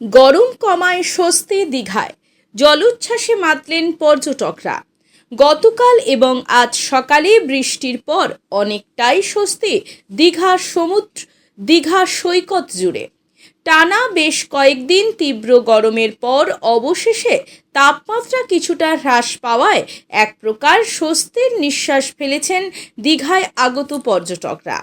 গরম কমায় স্বস্তি দীঘায়। জলোচ্ছ্বাসে মাতলেন পর্যটকরা। গতকাল এবং আজ সকালে বৃষ্টির পর অনেকটাই স্বস্তি দীঘার সমুদ্র, দীঘা সৈকত জুড়ে। টানা বেশ কয়েকদিন তীব্র গরমের পর অবশেষে তাপমাত্রা কিছুটা হ্রাস পাওয়ায় এক প্রকার স্বস্তির নিঃশ্বাস ফেলেছেন দীঘায় আগত পর্যটকরা।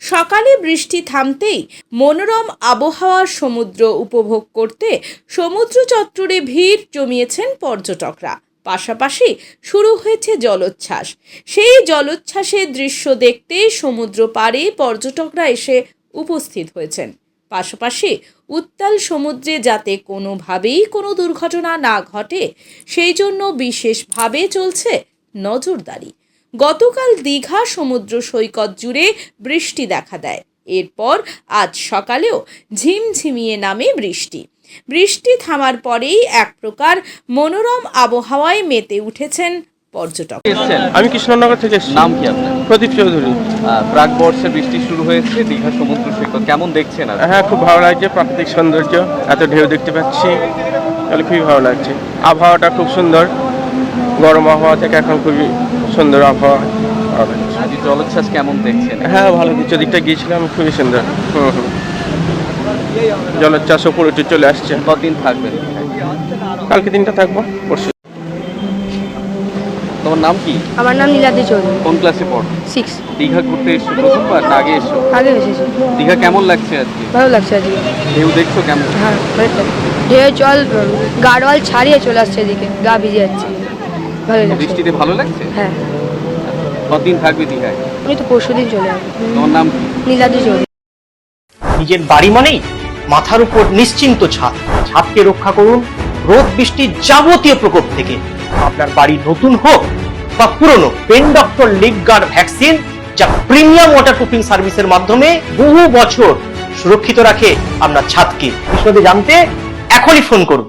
সকালে বৃষ্টি থামতেই মনোরম আবহাওয়ার সমুদ্র উপভোগ করতে সমুদ্র চত্বরে ভিড় জমিয়েছেন পর্যটকরা। পাশাপাশি শুরু হয়েছে জলোচ্ছ্বাস। সেই জলোচ্ছ্বাসের দৃশ্য দেখতে সমুদ্র পাড়ে পর্যটকরা এসে উপস্থিত হয়েছেন। পাশাপাশি উত্তাল সমুদ্রে যাতে কোনোভাবেই কোনো দুর্ঘটনা না ঘটে, সেই জন্য বিশেষভাবে চলছে নজরদারি। গতকাল দীঘা সমুদ্র সৈকত জুড়ে বৃষ্টি দেখা দেয়। এরপর আজ সকালেও ঝিমঝিমিয়ে নামে বৃষ্টি। বৃষ্টি থামার পরেই এক প্রকার মনোরম আবহাওয়ায় মেতে উঠেছেন পর্যটক। আমি কৃষ্ণনগর থেকে এসেছি। নাম কি আপনার? প্রদীপ চৌধুরী। প্রাক বর্ষে বৃষ্টি শুরু হয়েছে দীঘা সমুদ্র সৈকত কেমন দেখছেন হ্যাঁ খুব ভালো লাগছে প্রাকৃতিক সৌন্দর্য এত ঢেউ দেখতে পাচ্ছি তাহলে খুবই ভালো লাগছে। আবহাওয়াটা খুব সুন্দর গরম আবহাওয়া থেকে এখন খুবই সুন্দর আবহাওয়া লাগছে আজ জলোচ্ছ্বাস কেমন দেখছেন? হ্যাঁ ভালো। কিছু দিকটা গিয়েছিলাম খুবই সুন্দর। হুম হুম। জলোচ্ছ্বাস উপরে উঠে চলে আসছে। কতদিন থাকবেন কালকে দিনটা থাকব পরশু। তোমার নাম কি? আমার নাম নীলাদ্রি চৌধুরী। কোন ক্লাসে পড়ো? সিক্স দীঘা ঘুরতে এসছো প্রথমবার না আগে এসছো? আগে এসেছি। দীঘা কেমন লাগছে আজকে? ভালো লাগছে আজকে। ঢেউ দেখছ কেমন? হ্যাঁ ঢেউ জল গাড়োয়াল ছাড়িয়ে চলে আসছে এদিকে গা ভিজে যাচ্ছে। ভালো লাগছে। বৃষ্টিতে ভালো লাগছে? হ্যাঁ। কতদিন থাকবে দীঘায়? আমি তো পরশু দিন চলে আসব। তোমার নাম চৌধুরী। নিজের বাড়ি মানেই মাথার উপর নিশ্চিন্ত ছাদ। ছাদকে রক্ষা করুন রোদ বৃষ্টির যাবতীয় প্রকোপ থেকে। আপনার বাড়ি নতুন হোক বা পুরনো pen doctor leak guard vaccine যা প্রিমিয়াম ওয়াটার প্রুফিং সার্ভিসের মাধ্যমে বহু বছর সুরক্ষিত রাখে আপনার ছাদকে। বিশদে জানতে এখনই ফোন করুন।